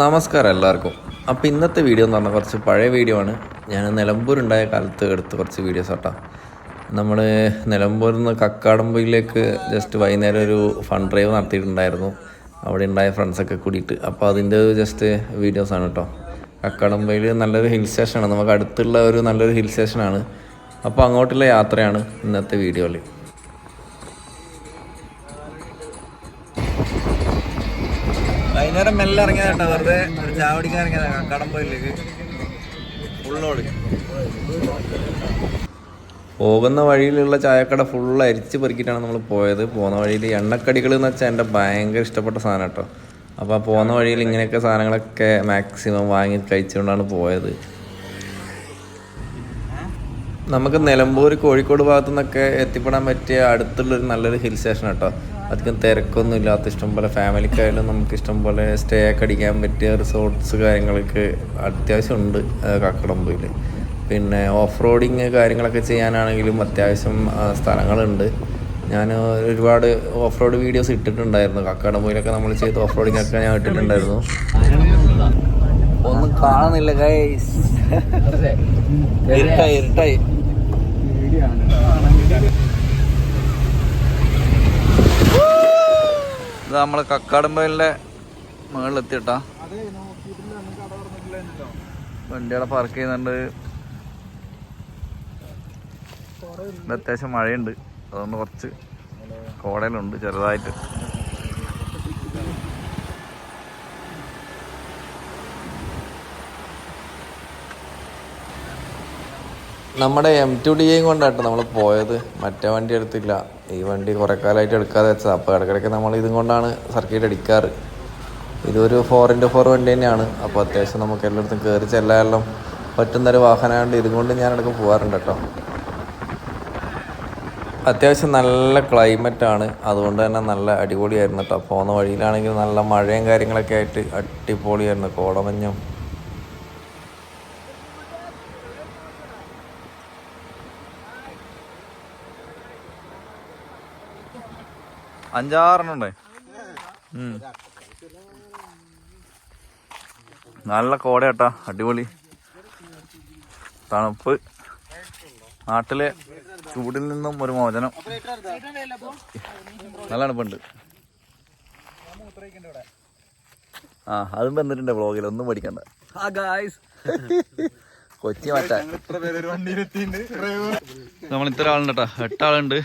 നമസ്കാരം എല്ലാവർക്കും. അപ്പോൾ ഇന്നത്തെ വീഡിയോ എന്ന് പറഞ്ഞാൽ കുറച്ച് പഴയ വീഡിയോ ആണ്. ഞാൻ നിലമ്പൂരുണ്ടായ കാലത്ത് എടുത്ത കുറച്ച് വീഡിയോസ് ആട്ടാ. നമ്മൾ നിലമ്പൂരിൽ നിന്ന് കക്കാടമ്പയിലേക്ക് ജസ്റ്റ് വൈകുന്നേരം ഒരു ഫണ്ട് ഡ്രൈവ് നടത്തിയിട്ടുണ്ടായിരുന്നു. അവിടെ ഉണ്ടായ ഫ്രണ്ട്സൊക്കെ കൂടിയിട്ട്. അപ്പോൾ അതിന്റെ ജസ്റ്റ് വീഡിയോസാണ് കേട്ടോ കക്കാടമ്പയിൽ നല്ലൊരു ഹിൽ സ്റ്റേഷനാണ് നമുക്ക് അടുത്തുള്ള ഒരു നല്ലൊരു ഹിൽ സ്റ്റേഷനാണ് അപ്പോൾ അങ്ങോട്ടുള്ള യാത്രയാണ് ഇന്നത്തെ വീഡിയോയിൽ വൈകുന്നേരം മെല്ലെ ഇറങ്ങിയതാട്ടോ വെറുതെ ഒരു ചാവടിക്കാൻ ഇറങ്ങിയതാ. കടമ്പയിലേക്ക് ഫുള്ളോട് പോകുന്ന വഴിയിലുള്ള ചായക്കട ഫുൾ അരിച്ച് പെറുക്കിയിട്ടാണ് നമ്മൾ പോയത്. പോകുന്ന വഴിയിൽ എണ്ണക്കടികൾ എന്ന് വെച്ചാൽ എന്റെ ഭയങ്കര ഇഷ്ടപ്പെട്ട സാധനം കേട്ടോ. അപ്പോൾ പോകുന്ന വഴിയിൽ ഇങ്ങനെയൊക്കെ സാധനങ്ങളൊക്കെ മാക്സിമം വാങ്ങി കഴിച്ചുകൊണ്ടാണ് പോയത്. നമുക്ക് നിലമ്പൂർ കോഴിക്കോട് ഭാഗത്തു നിന്നൊക്കെ എത്തിപ്പെടാൻ പറ്റിയ അടുത്തുള്ളൊരു നല്ലൊരു ഹിൽ സ്റ്റേഷൻ കേട്ടോ. അധികം തിരക്കൊന്നും ഇല്ലാത്ത ഇഷ്ടംപോലെ ഫാമിലിക്കായാലും നമുക്ക് ഇഷ്ടംപോലെ സ്റ്റേ ഒക്കെ അടിക്കാൻ പറ്റിയ റിസോർട്ട്സ് കാര്യങ്ങളൊക്കെ അത്യാവശ്യം ഉണ്ട് കക്കടമ്പയിൽ പിന്നെ ഓഫ് റോഡിങ് കാര്യങ്ങളൊക്കെ ചെയ്യാനാണെങ്കിലും അത്യാവശ്യം സ്ഥലങ്ങളുണ്ട്. ഞാൻ ഒരുപാട് ഓഫ് റോഡ് വീഡിയോസ് ഇട്ടിട്ടുണ്ടായിരുന്നു. കക്കാടമ്പയിലൊക്കെ നമ്മൾ ചെയ്ത് ഓഫ് റോഡിങ് ഒക്കെ ഞാൻ ഇട്ടിട്ടുണ്ടായിരുന്നു. ഒന്നും കാണുന്നില്ല ഗൈസ് ഇരുട്ടായി ഇരുട്ടായി. ഇത് നമ്മൾ കക്കാടമ്പലിന്റെ മുകളിലെത്തിട്ടാ വണ്ടികളെ പാർക്ക് ചെയ്യുന്നുണ്ട്. അത്യാവശ്യം മഴയുണ്ട്. അതുകൊണ്ട് കുറച്ച് കോടയിലുണ്ട് ചെറുതായിട്ട്. നമ്മുടെ എം ടു ഡി എയും കൊണ്ടാട്ടോ നമ്മൾ പോയത്. മറ്റേ വണ്ടി എടുത്തില്ല. ഈ വണ്ടി കുറേ കാലമായിട്ട് എടുക്കാതെ വെച്ചത്. അപ്പോൾ ഇടയ്ക്കിടയ്ക്ക് നമ്മൾ ഇതും കൊണ്ടാണ് സർക്കിട്ട് അടിക്കാറ്. ഇതൊരു ഫോർ ഇന്റു ഫോർ വണ്ടി തന്നെയാണ്. അപ്പോൾ അത്യാവശ്യം നമുക്ക് എല്ലായിടത്തും കയറി ചെല്ലാനെല്ലാം പറ്റുന്നൊരു വാഹനമായതുകൊണ്ട് ഇതും കൊണ്ട് ഞാൻ ഇടയ്ക്ക് പോകാറുണ്ട് കേട്ടോ. അത്യാവശ്യം നല്ല ക്ലൈമറ്റാണ് അതുകൊണ്ട് തന്നെ നല്ല അടിപൊളിയായിരുന്നു കേട്ടോ. പോകുന്ന വഴിയിലാണെങ്കിൽ നല്ല മഴയും കാര്യങ്ങളൊക്കെ ആയിട്ട് അടിപൊളിയായിരുന്നു. കോടമഞ്ഞും അഞ്ചാറെണ്ണുണ്ടേ നല്ല കോട കേട്ടാ അടിപൊളി. തണുപ്പ്. നാട്ടിലെ ചൂടിൽ നിന്നും ഒരു മോചനം. നല്ല തണുപ്പുണ്ട്. ആ അതും വന്നിട്ടുണ്ട് വ്ളോഗിൽ ഒന്നും പഠിക്കണ്ട ആ ഗായ്സ് കൊച്ചി മാറ്റാൻ നമ്മൾ ഇത്ര ആളുണ്ട് കേട്ടോ എട്ടാളുണ്ട്.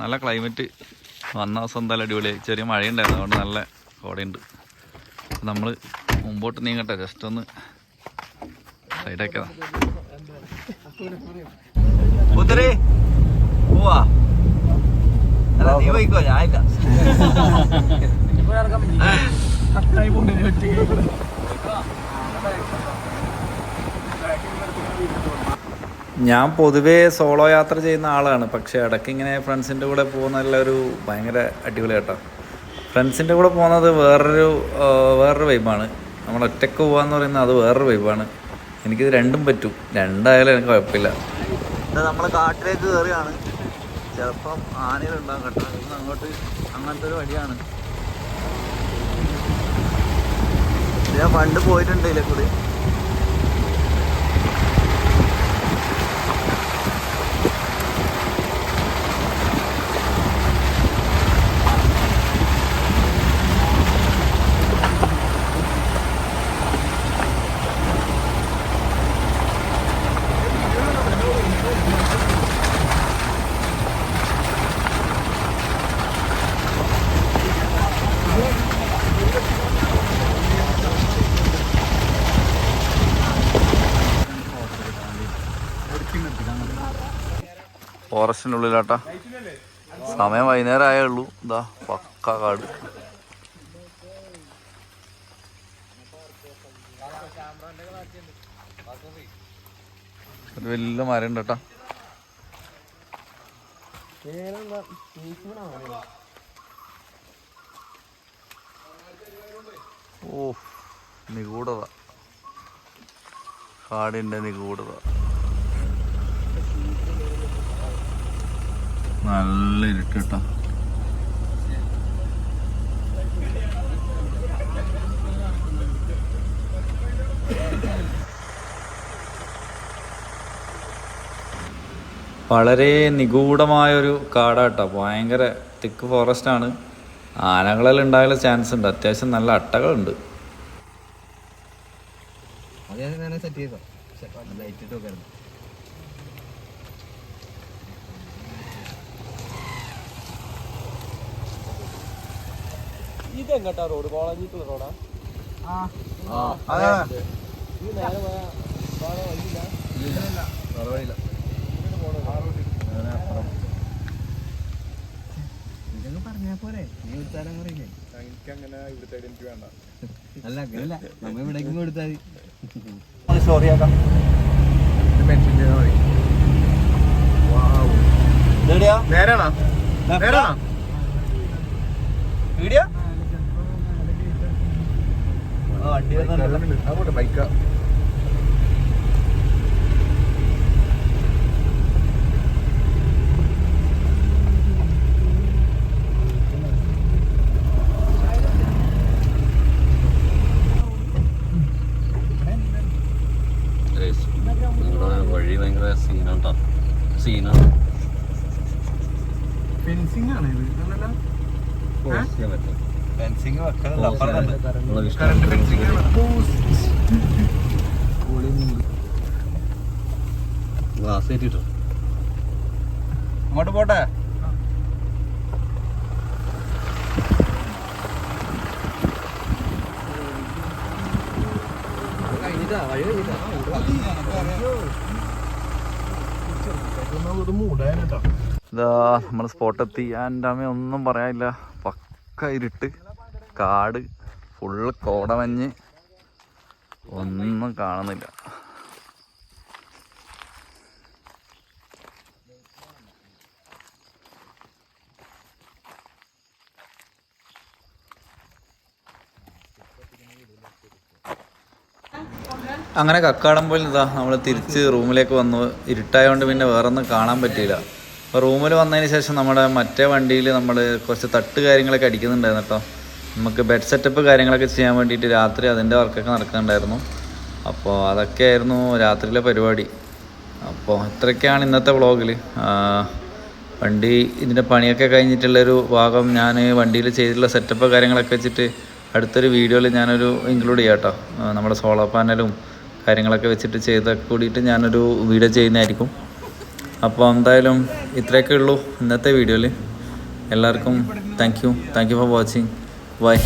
നല്ല ക്ലൈമറ്റ് വന്ന ദിവസം എന്തായാലും അടിപൊളിയായി ചെറിയ മഴയുണ്ടായിരുന്നു. അതുകൊണ്ട് നല്ല കോടയുണ്ട്. നമ്മൾ മുമ്പോട്ട് നീങ്ങട്ടെ. ജസ്റ്റ് ഒന്ന് സൈഡാക്കതാ കുതിരേ പോവാ. അല്ല നീ പോയിക്കോ? ഞാനില്ല ഞാൻ പൊതുവേ സോളോ യാത്ര ചെയ്യുന്ന ആളാണ്. പക്ഷേ ഇടയ്ക്ക് ഇങ്ങനെ ഫ്രണ്ട്സിന്റെ കൂടെ പോകുന്നതല്ല ഒരു ഭയങ്കര അടിപൊളി കേട്ടോ. ഫ്രണ്ട്സിന്റെ കൂടെ പോകുന്നത് വേറൊരു വേറൊരു വൈബാണ് നമ്മൾ ഒറ്റയ്ക്ക് പോകാന്ന് പറയുന്നത് അത് വേറൊരു വൈബാണ് എനിക്കിത് രണ്ടും പറ്റും. രണ്ടായാലും എനിക്ക് കുഴപ്പമില്ല. നമ്മൾ കാട്ടിലേക്ക് കയറിയാണ് ചിലപ്പം ആനകളുണ്ടാകും കേട്ടോ. അങ്ങോട്ട് അങ്ങനത്തെ ഒരു വഴിയാണ്. ഞാൻ പണ്ട് പോയിട്ടുണ്ട് ഇതിലെ കൂടി. ഫോറസ്റ്റിന്റെ ഉള്ളിലാട്ടാ സമയം വൈകുന്നേരം ആയേ ഉള്ളൂ. എന്താ പക്ക കാട്. ഒരു വലിയ മരം ഉണ്ട് കേട്ടാ. ഓ നിഗൂഢത. കാടിന്റെ നിഗൂഢത. നല്ല ഇരുട്ടട്ടാ വളരെ നിഗൂഢമായൊരു കാടാട്ട ഭയങ്കര തിക്ക് ഫോറസ്റ്റാണ് ആനകളെല്ലാം ഉണ്ടാകാനുള്ള ചാൻസ് ഉണ്ട്. അത്യാവശ്യം നല്ല അട്ടകളുണ്ട്. സെറ്റ് ചെയ്തോ? ലൈറ്റ് ഇട്ട് വെക്കായിരുന്നു. നോക്കായിരുന്നു ഇതെങ്ങട്ടാ റോഡ്? കോളേജിൽ റോഡാ? ഈ നേരെ പോയാ വേറെ വഴിയില്ല. പറഞ്ഞാ പോരെ. നീ വിളിച്ചാലും പറയില്ലേ അല്ല അങ്ങനല്ല. നമ്മ ഇവിടേക്കും കൊടുത്താൽ മതി. സ്റ്റോറി ആക്കാം. എവിടെയാ? നേരാണോ നേരാണോ വീഡിയോ? വണ്ടി അങ്ങോട്ട് ബൈക്കാ വഴി ഭയങ്കര സീനാട്ടോ. സീനാണ് ഫെൻസിങ് ആണ് ഇത്? ചെയ്യാൻ പറ്റും. ഫെൻസിങ് വെക്കുന്നുണ്ട് അപ്പുറത്തുണ്ട് നമ്മളെ കറണ്ട് ഫെൻസിങ് ആണ് ഗ്ലാസ് കയറ്റിട്ടോ അങ്ങോട്ട് പോട്ടെ. ഇതാ നമ്മൾ സ്പോട്ടെത്തി എന്റെ അമ്മ ഒന്നും പറയാനില്ല. പക്ക ഇരുട്ട് കാട് ഫുള്ള് കോടമഞ്ഞ്. ഒന്നും കാണുന്നില്ല. അങ്ങനെ കക്കാടം പോലെ ഇതാ നമ്മൾ തിരിച്ച് റൂമിലേക്ക് വന്നു. ഇരുട്ടായതുകൊണ്ട് പിന്നെ വേറൊന്നും കാണാൻ പറ്റിയില്ല. റൂമിൽ വന്നതിന് ശേഷം നമ്മുടെ മറ്റേ വണ്ടിയിൽ നമ്മൾ കുറച്ച് തട്ട് കാര്യങ്ങളൊക്കെ അടിക്കുന്നുണ്ടായിരുന്നു കേട്ടോ. നമുക്ക് ബെഡ് സെറ്റപ്പ് കാര്യങ്ങളൊക്കെ ചെയ്യാൻ വേണ്ടിയിട്ട് രാത്രി അതിന്റെ വർക്കൊക്കെ നടക്കുന്നുണ്ടായിരുന്നു. അപ്പോൾ അതൊക്കെയായിരുന്നു രാത്രിയിലെ പരിപാടി. അപ്പോൾ ഇത്രയൊക്കെയാണ് ഇന്നത്തെ വ്ളോഗിൽ വണ്ടി ഇതിന്റെ പണിയൊക്കെ കഴിഞ്ഞിട്ടുള്ളൊരു ഭാഗം ഞാൻ വണ്ടിയിൽ ചെയ്തിട്ടുള്ള സെറ്റപ്പ് കാര്യങ്ങളൊക്കെ വെച്ചിട്ട് അടുത്തൊരു വീഡിയോയിൽ ഞാനൊരു ഇൻക്ലൂഡ് ചെയ്യാം കേട്ടോ. നമ്മുടെ സോളാർ പാനലും കാര്യങ്ങളൊക്കെ വെച്ചിട്ട് ചെയ്ത കൂടിയിട്ട് ഞാനൊരു വീഡിയോ ചെയ്യുന്നതായിരിക്കും. അപ്പോൾ എന്തായാലും ഇത്രയൊക്കെ ഉള്ളൂ ഇന്നത്തെ വീഡിയോയിൽ എല്ലാവർക്കും thank you thank you for watching bye